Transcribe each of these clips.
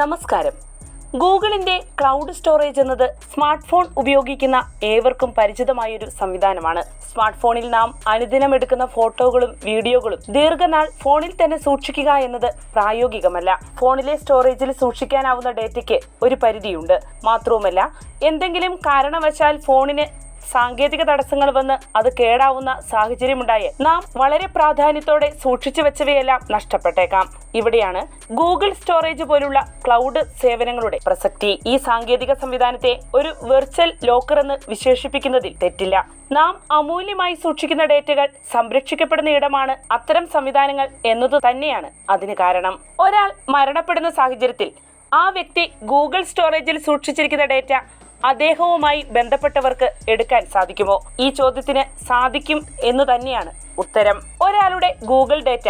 നമസ്കാരം. ഗൂഗിളിന്റെ cloud storage എന്നത് സ്മാർട്ട് ഫോൺ ഉപയോഗിക്കുന്ന ഏവർക്കും പരിചിതമായൊരു സംവിധാനമാണ്. സ്മാർട്ട് ഫോണിൽ നാം അനുദിനം എടുക്കുന്ന ഫോട്ടോകളും വീഡിയോകളും ദീർഘനാൾ ഫോണിൽ തന്നെ സൂക്ഷിക്കുക എന്നത് പ്രായോഗികമല്ല. ഫോണിലെ സ്റ്റോറേജിൽ സൂക്ഷിക്കാനാവുന്ന ഡേറ്റയ്ക്ക് ഒരു പരിധിയുണ്ട്. മാത്രവുമല്ല എന്തെങ്കിലും കാരണവശാൽ ഫോണിന് സാങ്കേതിക തടസ്സങ്ങൾ വന്ന് അത് കേടാവുന്ന സാഹചര്യമുണ്ടായ. നാം വളരെ പ്രാധാന്യത്തോടെ സൂക്ഷിച്ചു വെച്ചവയെല്ലാം നഷ്ടപ്പെട്ടേക്കാം. ഇവിടെയാണ് ഗൂഗിൾ സ്റ്റോറേജ് പോലുള്ള ക്ലൗഡ് സേവനങ്ങളുടെ പ്രസക്തി. ഈ സാങ്കേതിക സംവിധാനത്തെ ഒരു വെർച്വൽ ലോക്കർ എന്ന് വിശേഷിപ്പിക്കുന്നതിൽ തെറ്റില്ല. നാം അമൂല്യമായി സൂക്ഷിക്കുന്ന ഡേറ്റകൾ സംരക്ഷിക്കപ്പെടുന്ന ഇടമാണ് അത്തരം സംവിധാനങ്ങൾ എന്നത് തന്നെയാണ് അതിന് കാരണം. ഒരാൾ മരണപ്പെടുന്ന സാഹചര്യത്തിൽ ആ വ്യക്തി ഗൂഗിൾ സ്റ്റോറേജിൽ സൂക്ഷിച്ചിരിക്കുന്ന ഡേറ്റ അദ്ദേഹവുമായി ബന്ധപ്പെട്ടവർക്ക് എടുക്കാൻ സാധിക്കുമോ? ഈ ചോദ്യത്തിന് സാധിക്കും എന്ന് തന്നെയാണ് ഉത്തരം. ഒരാളുടെ ഗൂഗിൾ ഡേറ്റ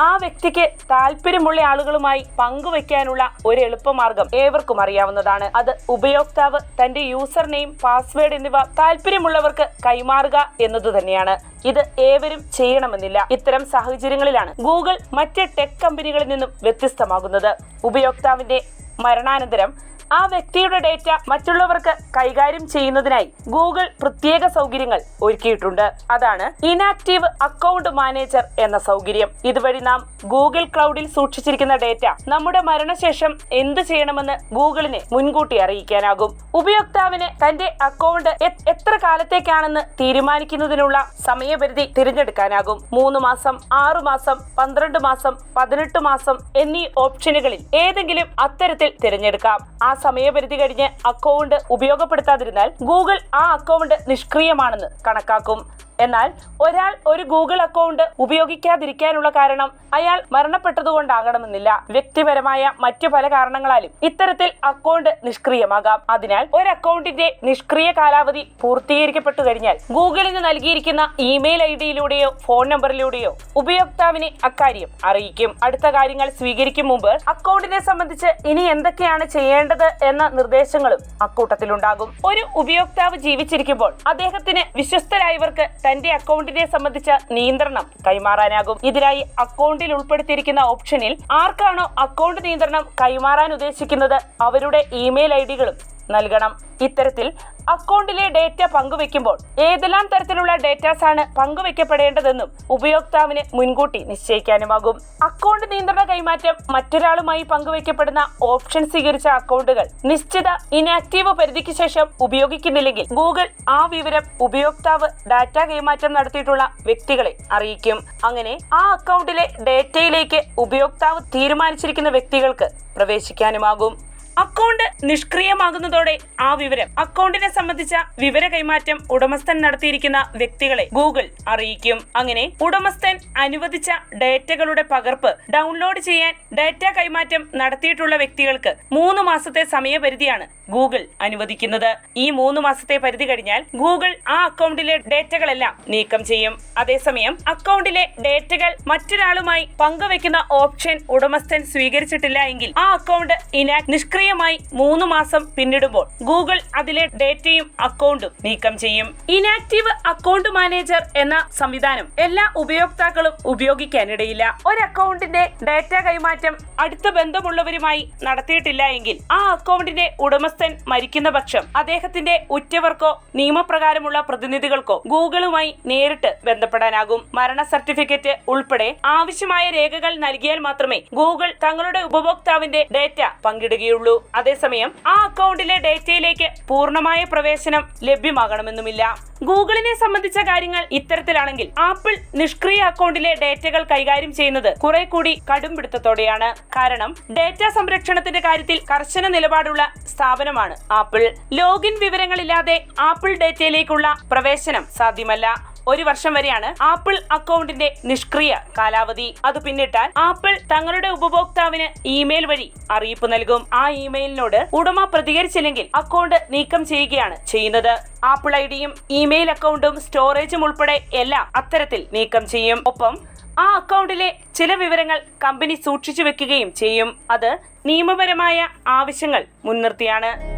ആ വ്യക്തിക്ക് താല്പര്യമുള്ള ആളുകളുമായി പങ്കുവെക്കാനുള്ള ഒരു എളുപ്പമാർഗം ഏവർക്കും അറിയാവുന്നതാണ്. അത് ഉപയോക്താവ് തന്റെ യൂസർ നെയിം പാസ്വേഡ് എന്നിവ താല്പര്യമുള്ളവർക്ക് കൈമാറുക എന്നത് തന്നെയാണ്. ഇത് ഏവരും ചെയ്യണമെന്നില്ല. ഇത്തരം സാഹചര്യങ്ങളിലാണ് ഗൂഗിൾ മറ്റ് ടെക് കമ്പനികളിൽ നിന്നും വ്യത്യസ്തമാകുന്നത്. ഉപയോക്താവിന്റെ മരണാനന്തരം ആ വ്യക്തിയുടെ ഡേറ്റ മറ്റുള്ളവർക്ക് കൈകാര്യം ചെയ്യുന്നതിനായി ഗൂഗിൾ പ്രത്യേക സൗകര്യങ്ങൾ ഒരുക്കിയിട്ടുണ്ട്. അതാണ് ഇനാക്റ്റീവ് അക്കൗണ്ട് മാനേജർ എന്ന സൗകര്യം. ഇതുവഴി നാം ഗൂഗിൾ ക്ലൗഡിൽ സൂക്ഷിച്ചിരിക്കുന്ന ഡേറ്റ നമ്മുടെ മരണശേഷം എന്ത് ചെയ്യണമെന്ന് ഗൂഗിളിനെ മുൻകൂട്ടി അറിയിക്കാനാകും. ഉപയോക്താവിന് തന്റെ അക്കൗണ്ട് എത്ര കാലത്തേക്കാണെന്ന് തീരുമാനിക്കുന്നതിനുള്ള സമയപരിധി തിരഞ്ഞെടുക്കാനാകും. മൂന്ന് മാസം ആറു മാസം പന്ത്രണ്ട് മാസം പതിനെട്ട് മാസം എന്നീ ഓപ്ഷനുകളിൽ ഏതെങ്കിലും അത്തരത്തിൽ തിരഞ്ഞെടുക്കാം. ആ സമയപരിധി കഴിഞ്ഞ് അക്കൗണ്ട് ഉപയോഗപ്പെടുത്താതിരുന്നാൽ ഗൂഗിൾ ആ അക്കൗണ്ട് നിഷ്ക്രിയമാണെന്ന് കണക്കാക്കും. എന്നാൽ ഒരാൾ ഒരു ഗൂഗിൾ അക്കൗണ്ട് ഉപയോഗിക്കാതിരിക്കാനുള്ള കാരണം അയാൾ മരണപ്പെട്ടതുകൊണ്ടാകണമെന്നില്ല. വ്യക്തിപരമായ മറ്റു പല കാരണങ്ങളാലും ഇത്തരത്തിൽ അക്കൗണ്ട് നിഷ്ക്രിയമാകാം. അതിനാൽ ഒരു അക്കൗണ്ടിന്റെ നിഷ്ക്രിയ കാലാവധി പൂർത്തീകരിക്കപ്പെട്ടു കഴിഞ്ഞാൽ ഗൂഗിളിന് നൽകിയിരിക്കുന്ന ഇമെയിൽ ഐ ഡിയിലൂടെയോ ഫോൺ നമ്പറിലൂടെയോ ഉപയോക്താവിനെ അക്കാര്യം അറിയിക്കും. അടുത്ത കാര്യങ്ങൾ സ്വീകരിക്കും മുമ്പ് അക്കൗണ്ടിനെ സംബന്ധിച്ച് ഇനി എന്തൊക്കെയാണ് ചെയ്യേണ്ടത് എന്ന നിർദ്ദേശങ്ങളും അക്കൂട്ടത്തിലുണ്ടാകും. ഒരു ഉപയോക്താവ് ജീവിച്ചിരിക്കുമ്പോൾ അദ്ദേഹത്തിന് വിശ്വസ്തരായവർക്ക് തന്റെ അക്കൗണ്ടിനെ സംബന്ധിച്ച നിയന്ത്രണം കൈമാറാനാകും. ഇതിനായി അക്കൗണ്ടിൽ ഉൾപ്പെടുത്തിയിരിക്കുന്ന ഓപ്ഷനിൽ ആർക്കാണോ അക്കൗണ്ട് നിയന്ത്രണം കൈമാറാൻ ഉദ്ദേശിക്കുന്നത് അവരുടെ ഇമെയിൽ ഐ ഡികളും നൽകണം. ഇത്തരത്തിൽ അക്കൗണ്ടിലെ ഡേറ്റ പങ്കുവെക്കുമ്പോൾ ഏതെല്ലാം തരത്തിലുള്ള ഡേറ്റാസ് ആണ് പങ്കുവെക്കപ്പെടേണ്ടതെന്നും ഉപയോക്താവിന് മുൻകൂട്ടി നിശ്ചയിക്കാനുമാകും. അക്കൗണ്ട് നിയന്ത്രണ കൈമാറ്റം മറ്റൊരാളുമായി പങ്കുവെക്കപ്പെടുന്ന ഓപ്ഷൻ സ്വീകരിച്ച അക്കൗണ്ടുകൾ നിശ്ചിത ഇനാക്റ്റീവ് പരിധിക്ക് ശേഷം ഉപയോഗിക്കുന്നില്ലെങ്കിൽ ഗൂഗിൾ ആ വിവരം ഉപയോക്താവ് ഡാറ്റ കൈമാറ്റം നടത്തിയിട്ടുള്ള വ്യക്തികളെ അറിയിക്കും. അങ്ങനെ ആ അക്കൗണ്ടിലെ ഡേറ്റയിലേക്ക് ഉപയോക്താവ് തീരുമാനിച്ചിരിക്കുന്ന വ്യക്തികൾക്ക് പ്രവേശിക്കാനുമാകും. അക്കൗണ്ട് നിഷ്ക്രിയമാകുന്നതോടെ ആ വിവരം അക്കൗണ്ടിനെ സംബന്ധിച്ച വിവര കൈമാറ്റം ഉടമസ്ഥൻ നടത്തിയിരിക്കുന്ന വ്യക്തികളെ ഗൂഗിൾ അറിയിക്കും. അങ്ങനെ ഉടമസ്ഥൻ അനുവദിച്ച ഡേറ്റകളുടെ പകർപ്പ് ഡൗൺലോഡ് ചെയ്യാൻ ഡേറ്റ കൈമാറ്റം നടത്തിയിട്ടുള്ള വ്യക്തികൾക്ക് മൂന്ന് മാസത്തെ സമയപരിധിയാണ് ഗൂഗിൾ അനുവദിക്കുന്നത്. ഈ മൂന്ന് മാസത്തെ പരിധി കഴിഞ്ഞാൽ ഗൂഗിൾ ആ അക്കൗണ്ടിലെ ഡേറ്റകളെല്ലാം നീക്കം ചെയ്യും. അതേസമയം അക്കൗണ്ടിലെ ഡേറ്റകൾ മറ്റൊരാളുമായി പങ്കുവെക്കുന്ന ഓപ്ഷൻ ഉടമസ്ഥൻ സ്വീകരിച്ചിട്ടില്ല എങ്കിൽ ആ അക്കൗണ്ട് ഇനാ നിഷ്ക്രിയമായി മൂന്ന് മാസം പിന്നിടുമ്പോൾ ഗൂഗിൾ അതിലെ ഡേറ്റയും അക്കൗണ്ടും നീക്കം ചെയ്യും. ഇനാക്റ്റീവ് അക്കൗണ്ട് മാനേജർ എന്ന സംവിധാനം എല്ലാ ഉപയോക്താക്കളും ഉപയോഗിക്കാനിടയില്ല. ഒരു അക്കൗണ്ടിന്റെ ഡേറ്റ കൈമാറ്റം അടുത്ത ബന്ധമുള്ളവരുമായി നടത്തിയിട്ടില്ല എങ്കിൽ ആ അക്കൗണ്ടിന്റെ ഉടമസ്ഥൻ മരിക്കുന്ന പക്ഷം അദ്ദേഹത്തിന്റെ ഉറ്റവർക്കോ നിയമപ്രകാരമുള്ള പ്രതിനിധികൾക്കോ ഗൂഗിളുമായി നേരിട്ട് ബന്ധപ്പെടാനാകും. മരണ സർട്ടിഫിക്കറ്റ് ഉൾപ്പെടെ ആവശ്യമായ രേഖകൾ നൽകിയാൽ മാത്രമേ ഗൂഗിൾ തങ്ങളുടെ ഉപഭോക്താവിന്റെ ഡേറ്റ പങ്കിടുകയുള്ളൂ. അതേസമയം ആ അക്കൗണ്ടിലെ ഡേറ്റയിലേക്ക് പൂർണമായ പ്രവേശനം ലഭ്യമാകണമെന്നുമില്ല. ഗൂഗിളിനെ സംബന്ധിച്ച കാര്യങ്ങൾ ഇത്തരത്തിലാണെങ്കിൽ ആപ്പിൾ നിഷ്ക്രിയ അക്കൗണ്ടിലെ ഡേറ്റകൾ കൈകാര്യം ചെയ്യുന്നത് കുറെ കൂടി കടുംപിടുത്തത്തോടെയാണ് കാരണം ഡേറ്റ സംരക്ഷണത്തിന്റെ കാര്യത്തിൽ കർശന നിലപാടുള്ള സ്ഥാപനമാണ് ആപ്പിൾ. ലോഗിൻ വിവരങ്ങളില്ലാതെ ആപ്പിൾ ഡേറ്റയിലേക്കുള്ള പ്രവേശനം സാധ്യമല്ല. ഒരു വർഷം വരെയാണ് ആപ്പിൾ അക്കൗണ്ടിന്റെ നിഷ്ക്രിയ കാലാവധി. അത് പിന്നിട്ടാൽ ആപ്പിൾ തങ്ങളുടെ ഉപഭോക്താവിന് ഇമെയിൽ വഴി അറിയിപ്പ് നൽകും. ആ ഇമെയിലിനോട് ഉടമ പ്രതികരിച്ചില്ലെങ്കിൽ അക്കൗണ്ട് നീക്കം ചെയ്യുകയാണ് ചെയ്യുന്നത്. ആപ്പിൾ ഐഡിയും ഡിയും ഇമെയിൽ അക്കൗണ്ടും സ്റ്റോറേജും ഉൾപ്പെടെ എല്ലാം അത്തരത്തിൽ നീക്കം ചെയ്യും. ഒപ്പം ആ അക്കൗണ്ടിലെ ചില വിവരങ്ങൾ കമ്പനി സൂക്ഷിച്ചു വെക്കുകയും ചെയ്യും. അത് നിയമപരമായ ആവശ്യങ്ങൾ മുൻനിർത്തിയാണ്.